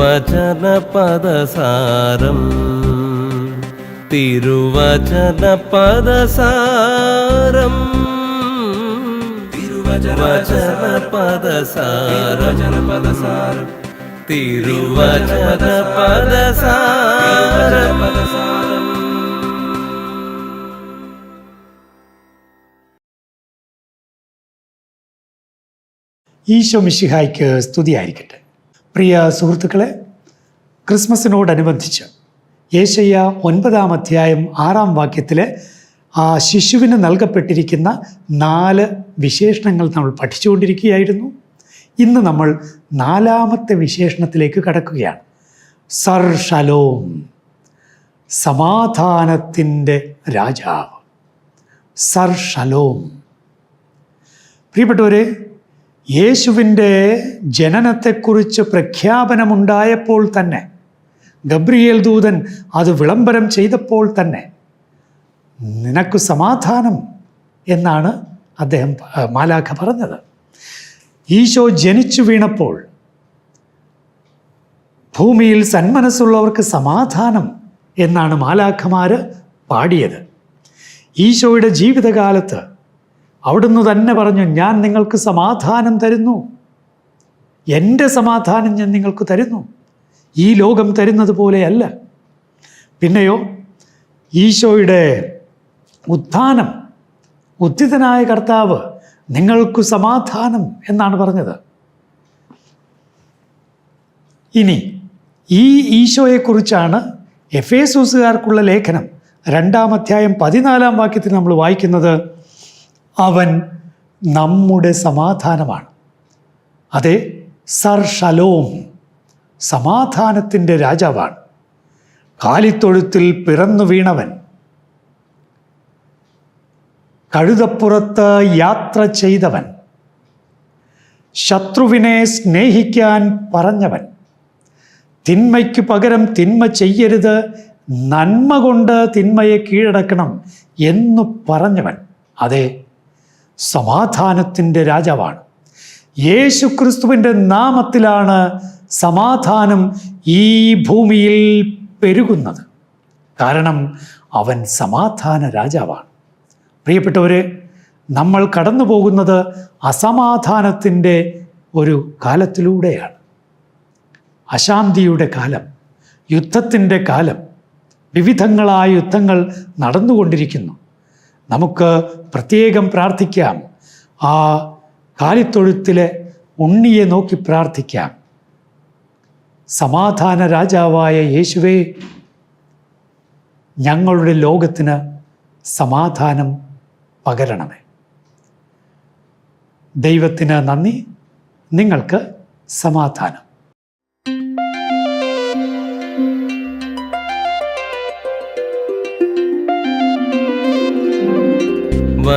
തിരുവചന പദസാരം തിരുവചന പദസാരം തിരുവചന പദസാരം പദസാരം തിരുവചന പദസാരം ഈശോ മിശിഹായ്ക്ക് സ്തുതിയായിരിക്കട്ടെ. പ്രിയ സുഹൃത്തുക്കളെ ക്രിസ്മസിനോടനുബന്ധിച്ച് യേശയ്യ ഒൻപതാം അധ്യായം ആറാം വാക്യത്തിലെ ആ ശിശുവിന് നൽകപ്പെട്ടിരിക്കുന്ന നാല് വിശേഷണങ്ങൾ നമ്മൾ പഠിച്ചുകൊണ്ടിരിക്കുകയായിരുന്നു. ഇന്ന് നമ്മൾ നാലാമത്തെ വിശേഷണത്തിലേക്ക് കടക്കുകയാണ്. സർ ഷലോം സമാധാനത്തിന്റെ രാജാവ്. സർ ഷലോം പ്രിയപ്പെട്ടവരെ യേശുവിന്റെ ജനനത്തെക്കുറിച്ച് പ്രഖ്യാപനമുണ്ടായപ്പോൾ തന്നെ ഗബ്രിയേൽ ദൂതൻ അത് വിളംബരം ചെയ്തപ്പോൾ തന്നെ നിനക്ക് സമാധാനം എന്നാണ് അദ്ദേഹം മാലാഖ പറഞ്ഞത്. ഈശോ ജനിച്ചു വീണപ്പോൾ ഭൂമിയിൽ സന്മനസ്സുള്ളവർക്ക് സമാധാനം എന്നാണ് മാലാഖമാർ പാടിയത്. ഈശോയുടെ ജീവിതകാലത്ത് അവിടുന്ന് തന്നെ പറഞ്ഞു ഞാൻ നിങ്ങൾക്ക് സമാധാനം തരുന്നു. എന്റെ സമാധാനം ഞാൻ നിങ്ങൾക്ക് തരുന്നു. ഈ ലോകം തരുന്നത് പോലെയല്ല. പിന്നെയോ ഈശോയുടെ ഉത്ഥാനം ഉദ്ധിതനായ കർത്താവ് നിങ്ങൾക്ക് സമാധാനം എന്നാണ് പറഞ്ഞത്. ഇനി ഈ ഈശോയെക്കുറിച്ചാണ് എഫേസൂസുകാർക്കുള്ള ലേഖനം. രണ്ടാം അധ്യായം പതിനാലാം വാക്യത്തിൽ നമ്മൾ വായിക്കുന്നത് അവൻ നമ്മുടെ സമാധാനമാണ്. അതെ സർ ഷലോം സമാധാനത്തിന്റെ രാജാവാണ്. കാലിത്തൊഴുത്തിൽ പിറന്നു വീണവൻ. കഴുതപ്പുറത്ത് യാത്ര ചെയ്തവൻ. ശത്രുവിനെ സ്നേഹിക്കാൻ പറഞ്ഞവൻ. തിന്മയ്ക്ക് പകരം തിന്മ ചെയ്യരുത് നന്മ കൊണ്ട് തിന്മയെ കീഴടക്കണം എന്നു പറഞ്ഞവൻ. അതെ സമാധാനത്തിന്റെ രാജാവാണ്. യേശു ക്രിസ്തുവിന്റെ നാമത്തിലാണ് സമാധാനം ഈ ഭൂമിയിൽ പെരുകുന്നത്. കാരണം അവൻ സമാധാന രാജാവാണ്. പ്രിയപ്പെട്ടവരെ നമ്മൾ കടന്നു പോകുന്നത് അസമാധാനത്തിന്റെ ഒരു കാലത്തിലൂടെയാണ്. അശാന്തിയുടെ കാലം യുദ്ധത്തിന്റെ കാലം വിവിധങ്ങളായ യുദ്ധങ്ങൾ നടന്നുകൊണ്ടിരിക്കുന്നു. നമുക്ക് പ്രത്യേകം പ്രാർത്ഥിക്കാം. ആ കാലിത്തൊഴുത്തിലെ ഉണ്ണിയെ നോക്കി പ്രാർത്ഥിക്കാം. സമാധാന രാജാവായ യേശുവേ ഞങ്ങളുടെ ലോകത്തിന് സമാധാനം പകരണമേ. ദൈവത്തിന് നന്ദി. നിങ്ങൾക്ക് സമാധാനം.